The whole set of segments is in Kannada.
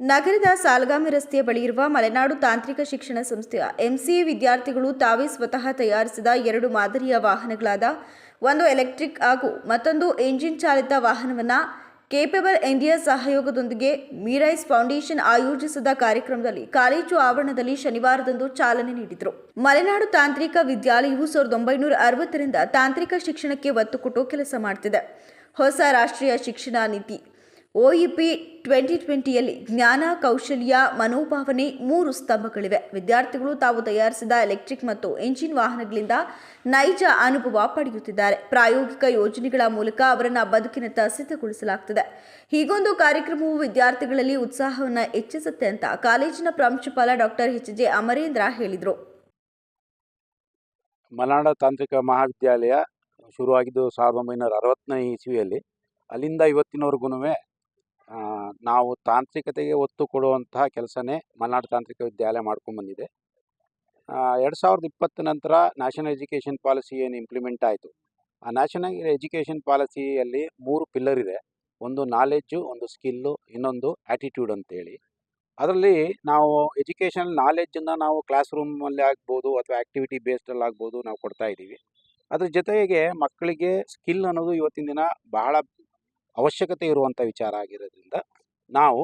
ನಗರದ ಸಾಲ್ಗಾಮಿ ರಸ್ತೆಯ ಬಳಿ ಇರುವ ಮಲೆನಾಡು ತಾಂತ್ರಿಕ ಶಿಕ್ಷಣ ಸಂಸ್ಥೆಯ ಎಂಸಿಎ ವಿದ್ಯಾರ್ಥಿಗಳು ತಾವೇ ಸ್ವತಃ ತಯಾರಿಸಿದ ಎರಡು ಮಾದರಿಯ ವಾಹನಗಳಾದ ಒಂದು ಎಲೆಕ್ಟ್ರಿಕ್ ಹಾಗೂ ಮತ್ತೊಂದು ಎಂಜಿನ್ ಚಾಲಿತ ವಾಹನವನ್ನು ಕೇಪಬಲ್ ಇಂಡಿಯಾ ಸಹಯೋಗದೊಂದಿಗೆ ಮೀರೈಸ್ ಫೌಂಡೇಶನ್ ಆಯೋಜಿಸಿದ ಕಾರ್ಯಕ್ರಮದಲ್ಲಿ ಕಾಲೇಜು ಆವರಣದಲ್ಲಿ ಶನಿವಾರದಂದು ಚಾಲನೆ ನೀಡಿದರು. ಮಲೆನಾಡು ತಾಂತ್ರಿಕ ವಿದ್ಯಾಲಯವು ಸಾವಿರದ ಒಂಬೈನೂರ ಅರವತ್ತರಿಂದ ತಾಂತ್ರಿಕ ಶಿಕ್ಷಣಕ್ಕೆ ಒತ್ತು ಕೆಲಸ ಮಾಡುತ್ತಿದೆ ಹೊಸ ರಾಷ್ಟ್ರೀಯ ಶಿಕ್ಷಣ ನೀತಿ ಒಇಪಿ ಟ್ವೆಂಟಿ ಟ್ವೆಂಟಿಯಲ್ಲಿ ಜ್ಞಾನ, ಕೌಶಲ್ಯ, ಮನೋಭಾವನೆ ಮೂರು ಸ್ತಂಭಗಳಿವೆ. ವಿದ್ಯಾರ್ಥಿಗಳು ತಾವು ತಯಾರಿಸಿದ ಎಲೆಕ್ಟ್ರಿಕ್ ಮತ್ತು ಎಂಜಿನ್ ವಾಹನಗಳಿಂದ ನೈಜ ಅನುಭವ ಪಡೆಯುತ್ತಿದ್ದಾರೆ. ಪ್ರಾಯೋಗಿಕ ಯೋಜನೆಗಳ ಮೂಲಕ ಅವರನ್ನು ಬದುಕಿನತ್ತ ಸಿದ್ಧಗೊಳಿಸಲಾಗುತ್ತದೆ ಹೀಗೊಂದು ಕಾರ್ಯಕ್ರಮವು ವಿದ್ಯಾರ್ಥಿಗಳಲ್ಲಿ ಉತ್ಸಾಹವನ್ನು ಹೆಚ್ಚಿಸುತ್ತೆ ಅಂತ ಕಾಲೇಜಿನ ಪ್ರಾಂಶುಪಾಲ ಡಾಕ್ಟರ್ ಎಚ್ ಜೆ ಅಮರೇಂದ್ರ ಹೇಳಿದರು. ಮಲಾಡ ತಾಂತ್ರಿಕ ಮಹಾವಿದ್ಯಾಲಯ ಶುರುವಾಗಿದ್ದು ಸಾವಿರದ ಒಂಬೈನೂರ ಅರವತ್ತನೇ ಇಸ್ವಿಯಲ್ಲಿ. ಅಲ್ಲಿಂದ ಇವತ್ತಿನವರೆಗೂ ನಾವು ತಾಂತ್ರಿಕತೆಗೆ ಒತ್ತು ಕೊಡುವಂತಹ ಕೆಲಸನೇ ಮಲೆನಾಡು ತಾಂತ್ರಿಕ ವಿದ್ಯಾಲಯ ಮಾಡ್ಕೊಂಡ್ಬಂದಿದೆ ಎರಡು ಸಾವಿರದ ಇಪ್ಪತ್ತು ನಂತರ ನ್ಯಾಷನಲ್ ಎಜುಕೇಷನ್ ಪಾಲಿಸಿ ಏನು ಇಂಪ್ಲಿಮೆಂಟ್ ಆಯಿತು? ಆ ನ್ಯಾಷನಲ್ ಎಜುಕೇಷನ್ ಪಾಲಿಸಿಯಲ್ಲಿ ಮೂರು ಪಿಲ್ಲರ್ ಇದೆ. ಒಂದು ನಾಲೆಡ್ಜು ಒಂದು ಸ್ಕಿಲ್ಲು ಇನ್ನೊಂದು ಆ್ಯಟಿಟ್ಯೂಡ್ ಅಂತೇಳಿ ಅದರಲ್ಲಿ ನಾವು ಎಜುಕೇಷನ್ ನಾಲೆಡ್ಜನ್ನು ನಾವು ಕ್ಲಾಸ್ ರೂಮಲ್ಲಿ ಆಗ್ಬೋದು ಅಥವಾ ಆ್ಯಕ್ಟಿವಿಟಿ ಬೇಸ್ಡಲ್ಲಿ ಆಗ್ಬೋದು ನಾವು ಕೊಡ್ತಾ ಇದ್ದೀವಿ. ಅದ್ರ ಜೊತೆಗೆ ಮಕ್ಕಳಿಗೆ ಸ್ಕಿಲ್ ಅನ್ನೋದು ಇವತ್ತಿನ ದಿನ ಬಹಳ ಅವಶ್ಯಕತೆ ಇರುವಂಥ ವಿಚಾರ ಆಗಿರೋದ್ರಿಂದ ನಾವು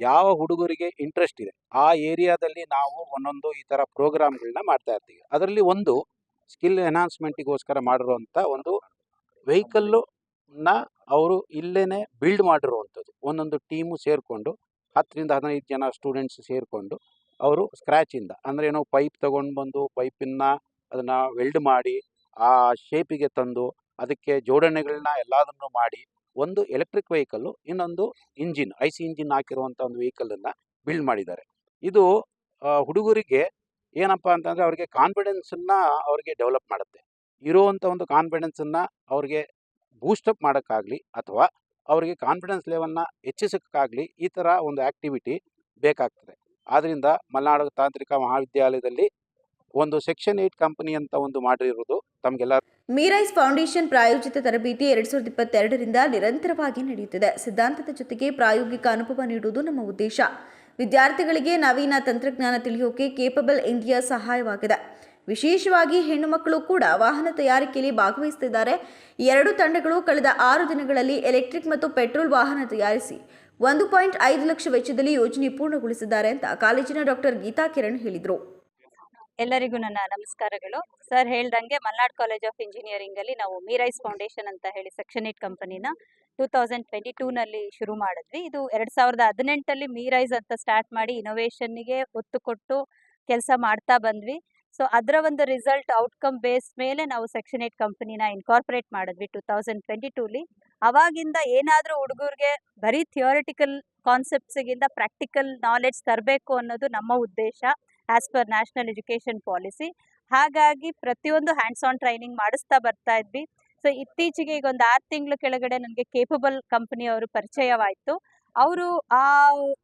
ಯಾವ ಹುಡುಗರಿಗೆ ಇಂಟ್ರೆಸ್ಟ್ ಇದೆ, ಆ ಏರಿಯಾದಲ್ಲಿ ನಾವು ಒಂದೊಂದು ಈ ಥರ ಪ್ರೋಗ್ರಾಮ್ಗಳನ್ನ ಮಾಡ್ತಾ ಇರ್ತೀವಿ. ಅದರಲ್ಲಿ ಒಂದು ಸ್ಕಿಲ್ ಎನ್ಹಾನ್ಸ್ಮೆಂಟಿಗೋಸ್ಕರ ಮಾಡಿರುವಂಥ ಒಂದು ವೆಹಿಕಲ್ಲುನ ಅವರು ಇಲ್ಲೇ ಬಿಲ್ಡ್ ಮಾಡಿರುವಂಥದ್ದು. ಒಂದೊಂದು ಟೀಮು ಸೇರಿಕೊಂಡು, ಹತ್ತರಿಂದ ಹದಿನೈದು ಜನ ಸ್ಟೂಡೆಂಟ್ಸ್ ಸೇರಿಕೊಂಡು ಅವರು ಸ್ಕ್ರ್ಯಾಚಿಂದ ಅಂದರೆ ಏನೋ ಪೈಪ್ ತೊಗೊಂಡು ಬಂದು ಪೈಪಿನ ಅದನ್ನು ವೆಲ್ಡ್ ಮಾಡಿ, ಆ ಶೇಪಿಗೆ ತಂದು, ಅದಕ್ಕೆ ಜೋಡಣೆಗಳನ್ನ ಎಲ್ಲದನ್ನು ಮಾಡಿ ಒಂದು ಎಲೆಕ್ಟ್ರಿಕ್ ವೆಹಿಕಲ್ಲು ಇನ್ನೊಂದು ಇಂಜಿನ್ ಐ ಸಿ ಇಂಜಿನ್ ಹಾಕಿರುವಂಥ ಒಂದು ವೆಹಿಕಲನ್ನು ಬಿಲ್ಡ್ ಮಾಡಿದ್ದಾರೆ. ಇದು ಹುಡುಗರಿಗೆ ಏನಪ್ಪ ಅಂತಂದರೆ ಅವರಿಗೆ ಕಾನ್ಫಿಡೆನ್ಸನ್ನು ಅವರಿಗೆ ಡೆವಲಪ್ ಮಾಡುತ್ತೆ. ಇರುವಂಥ ಒಂದು ಕಾನ್ಫಿಡೆನ್ಸನ್ನು ಅವ್ರಿಗೆ ಬೂಸ್ಟಪ್ ಮಾಡೋಕ್ಕಾಗಲಿ ಅಥವಾ ಅವರಿಗೆ ಕಾನ್ಫಿಡೆನ್ಸ್ ಲೆವೆಲ್ನ ಹೆಚ್ಚಿಸೋಕ್ಕಾಗಲಿ ಈ ಥರ ಒಂದು ಆ್ಯಕ್ಟಿವಿಟಿ ಬೇಕಾಗ್ತದೆ. ಆದ್ದರಿಂದ ಮಲೆನಾಡು ತಾಂತ್ರಿಕ ಮಹಾವಿದ್ಯಾಲಯದಲ್ಲಿ ಒಂದು ಸೆಕ್ಷನ್ ಏಟ್ ಕಂಪನಿ ಅಂತ ಒಂದು ಮಾಡಿರೋದು ತಮಗೆಲ್ಲ ಮೀರೈಸ್ ಫೌಂಡೇಶನ್ ಪ್ರಾಯೋಜಿತ ತರಬೇತಿ ಎರಡ್ ಸಾವಿರದ ಇಪ್ಪತ್ತೆರಡರಿಂದ ನಿರಂತರವಾಗಿ ನಡೆಯುತ್ತಿದೆ. ಸಿದ್ಧಾಂತದ ಜೊತೆಗೆ ಪ್ರಾಯೋಗಿಕ ಅನುಭವ ನೀಡುವುದು ನಮ್ಮ ಉದ್ದೇಶ. ವಿದ್ಯಾರ್ಥಿಗಳಿಗೆ ನವೀನ ತಂತ್ರಜ್ಞಾನ ತಿಳಿಯೋಕೆ ಕೇಪಬಲ್ ಇಂಡಿಯಾ ಸಹಾಯವಾಗಿದೆ. ವಿಶೇಷವಾಗಿ ಹೆಣ್ಣು ಮಕ್ಕಳು ಕೂಡ ವಾಹನ ತಯಾರಿಕೆಯಲ್ಲಿ ಭಾಗವಹಿಸುತ್ತಿದ್ದಾರೆ. ಎರಡು ತಂಡಗಳು ಕಳೆದ ಆರು ದಿನಗಳಲ್ಲಿ ಎಲೆಕ್ಟ್ರಿಕ್ ಮತ್ತು ಪೆಟ್ರೋಲ್ ವಾಹನ ತಯಾರಿಸಿ ಒಂದು ಪಾಯಿಂಟ್ ಐದು ಲಕ್ಷ ವೆಚ್ಚದಲ್ಲಿ ಯೋಜನೆ ಪೂರ್ಣಗೊಳಿಸಿದ್ದಾರೆ ಅಂತ ಕಾಲೇಜಿನ ಡಾಕ್ಟರ್ ಗೀತಾ ಕಿರಣ್ ಹೇಳಿದರು. ಎಲ್ಲರಿಗೂ ನನ್ನ ನಮಸ್ಕಾರಗಳು. ಸರ್ ಹೇಳ್ದಂಗೆ ಮಲ್ನಾಡ್ ಕಾಲೇಜ್ ಆಫ್ ಇಂಜಿನಿಯರಿಂಗ್ ಅಲ್ಲಿ ನಾವು ಮೀರೈಸ್ ಫೌಂಡೇಶನ್ ಅಂತ ಹೇಳಿ ಸೆಕ್ಷನ್ ಏಟ್ ಕಂಪನಿನ ಟೂ ತೌಸಂಡ್ ಟ್ವೆಂಟಿ ಟೂನಲ್ಲಿ ಶುರು ಮಾಡಿದ್ವಿ. ಇದು ಎರಡ್ ಸಾವಿರದ ಹದಿನೆಂಟಲ್ಲಿ ಮೀರೈಸ್ ಅಂತ ಸ್ಟಾರ್ಟ್ ಮಾಡಿ ಇನೋವೇಷನ್ಗೆ ಒತ್ತು ಕೊಟ್ಟು ಕೆಲಸ ಮಾಡ್ತಾ ಬಂದ್ವಿ. ಸೊ, ಅದರ ಒಂದು ರಿಸಲ್ಟ್ ಔಟ್ಕಮ್ ಬೇಸ್ ಮೇಲೆ ನಾವು ಸೆಕ್ಷನ್ ಏಟ್ ಕಂಪನಿನ ಇನ್ಕಾರ್ಪೊರೇಟ್ ಮಾಡಿದ್ವಿ ಟೂ ತೌಸಂಡ್ ಟ್ವೆಂಟಿ ಟೂಲಿ ಅವಾಗಿಂದ ಏನಾದರೂ ಹುಡುಗರಿಗೆ ಬರೀ ಥಿಯೋರಿಟಿಕಲ್ ಕಾನ್ಸೆಪ್ಟ್ಸ್ಗಿಂತ ಪ್ರಾಕ್ಟಿಕಲ್ ನಾಲೆಡ್ಜ್ ತರಬೇಕು ಅನ್ನೋದು ನಮ್ಮ ಉದ್ದೇಶ. As per national education policy ಹಾಗಾಗಿ ಪ್ರತಿಯೊಂದು ಹ್ಯಾಂಡ್ಸ್ ಆನ್ ಟ್ರೈನಿಂಗ್ ಮಾಡಿಸ್ತಾ ಬರ್ತಾ ಇದ್ವಿ. ಸೊ ಇತ್ತೀಚೆಗೆ ಈಗ ಒಂದು ಆರು ತಿಂಗಳ ಕೆಳಗಡೆ ನನಗೆ ಕೇಪಬಲ್ ಕಂಪನಿಯವರು ಪರಿಚಯವಾಯಿತು. ಅವರು ಆ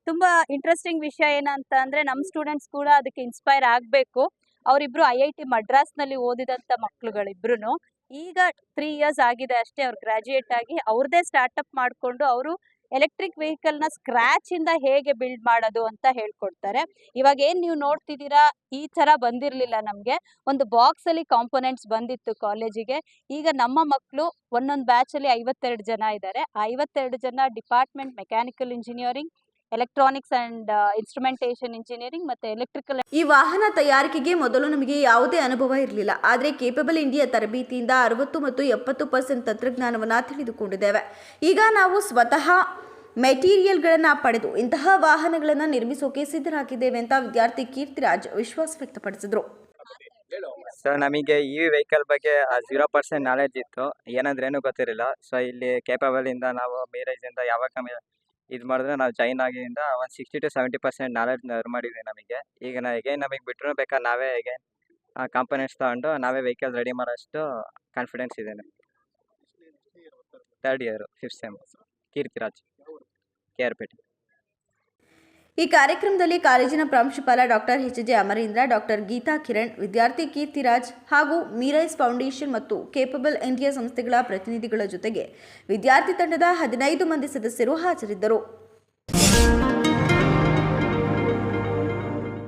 ತುಂಬ ಇಂಟ್ರೆಸ್ಟಿಂಗ್ ವಿಷಯ ಏನಂತ ಅಂದರೆ ನಮ್ಮ ಸ್ಟೂಡೆಂಟ್ಸ್ ಕೂಡ ಅದಕ್ಕೆ ಇನ್ಸ್ಪೈರ್ ಆಗಬೇಕು. ಅವರಿಬ್ರು ಐ ಐ ಟಿ ಮಡ್ರಾಸ್ನಲ್ಲಿ ಓದಿದಂಥ ಮಕ್ಕಳುಗಳಿಬ್ರು ಈಗ ತ್ರೀ ಇಯರ್ಸ್ ಆಗಿದೆ ಅಷ್ಟೇ, ಅವ್ರು ಗ್ರಾಜುಯೇಟ್ ಆಗಿ ಅವ್ರದ್ದೇ ಸ್ಟಾರ್ಟಪ್ ಮಾಡಿಕೊಂಡು ಅವರು ಎಲೆಕ್ಟ್ರಿಕ್ ವೆಹಿಕಲ್ನ ಇಂದ ಹೇಗೆ ಬಿಲ್ಡ್ ಮಾಡೋದು ಅಂತ ಹೇಳ್ಕೊಡ್ತಾರೆ. ಇವಾಗ ಏನು ನೀವು ನೋಡ್ತಿದ್ದೀರಾ? ಈ ಥರ ಬಂದಿರಲಿಲ್ಲ ನಮಗೆ. ಒಂದು ಬಾಕ್ಸಲ್ಲಿ ಕಾಂಪೊನೆಂಟ್ಸ್ ಬಂದಿತ್ತು ಕಾಲೇಜಿಗೆ. ಈಗ ನಮ್ಮ ಮಕ್ಕಳು ಒಂದೊಂದು ಬ್ಯಾಚಲ್ಲಿ ಐವತ್ತೆರಡು ಜನ ಇದ್ದಾರೆ. ಐವತ್ತೆರಡು ಜನ department mechanical engineering electronics and instrumentation engineering ಮತ್ತೆ ಎಲೆಕ್ಟ್ರಿಕಲ್ ಈ ವಾಹನ ತಯಾರಿಕೆಗೆ ಮೊದಲು ನಮಗೆ ಯಾವುದೇ ಅನುಭವ ಇರಲಿಲ್ಲ. ಆದರೆ ಕೇಪಬಲ್ ಇಂಡಿಯಾ ತರಬೇತಿಯಿಂದ ಅರವತ್ತು ಮತ್ತು ಎಪ್ಪತ್ತು ಪರ್ಸೆಂಟ್ ತಂತ್ರಜ್ಞಾನವನ್ನು ತಿಳಿದುಕೊಂಡಿದ್ದೇವೆ. ಈಗ ನಾವು ಸ್ವತಃ ಮೆಟೀರಿಯಲ್ಗಳನ್ನು ಪಡೆದು ಇಂತಹ ವಾಹನಗಳನ್ನು ನಿರ್ಮಿಸೋಕೆ ಸಿದ್ಧರಾಗಿದ್ದೇವೆ ಅಂತ ವಿದ್ಯಾರ್ಥಿ ಕೀರ್ತಿರಾಜ್ ವಿಶ್ವಾಸ ವ್ಯಕ್ತಪಡಿಸಿದರು. ಸೊ ನಮಗೆ ಈ ವೆಹಿಕಲ್ ಬಗ್ಗೆ ಜೀರೋ ಪರ್ಸೆಂಟ್ ನಾಲೆಜ್ ಇತ್ತು. ಏನಂದ್ರೇನು ಗೊತ್ತಿರಲಿಲ್ಲ. ಸೊ ಇಲ್ಲಿ ಕೇಪಬಲ್ ಇಂದ ನಾವು ಮೀರೇಜ್ ಇಂದ ಯಾವಾಗ ಕಮ್ಮಿ ಇದು ಮಾಡಿದ್ರೆ ನಾವು ಜಾಯಿನ್ ಆಗಿಂದ ಒಂದು sixty to seventy percent knowledge ಮಾಡಿದೆ ನಮಗೆ. ಈಗ ನಾ ಹೇಗೆ ನಮಗೆ ಬಿಟ್ಟರು ಬೇಕಾದ್ರೆ ನಾವೇ ಹೇಗೆ ಕಾಂಪೊನೆಂಟ್ಸ್ ತಗೊಂಡು ನಾವೇ ವೆಹಿಕಲ್ ರೆಡಿ ಮಾಡೋಷ್ಟು ಕಾನ್ಫಿಡೆನ್ಸ್ ಇದೆ ನಮಗೆ. Third year fifth sem Keerthiraj K R Pete ಈ ಕಾರ್ಯಕ್ರಮದಲ್ಲಿ ಕಾಲೇಜಿನ ಪ್ರಾಂಶುಪಾಲ doctor H J Amarendra, doctor Geetha Kiran, ವಿದ್ಯಾರ್ಥಿ ಕೀರ್ತಿರಾಜ್ ಹಾಗೂ ಮೀರೈಸ್ ಫೌಂಡೇಶನ್ ಮತ್ತು ಕೇಪಬಲ್ ಇಂಡಿಯಾ ಸಂಸ್ಥೆಗಳ ಪ್ರತಿನಿಧಿಗಳ ಜೊತೆಗೆ ವಿದ್ಯಾರ್ಥಿ ತಂಡದ ಹದಿನೈದು ಮಂದಿ ಸದಸ್ಯರು ಹಾಜರಿದ್ದರು.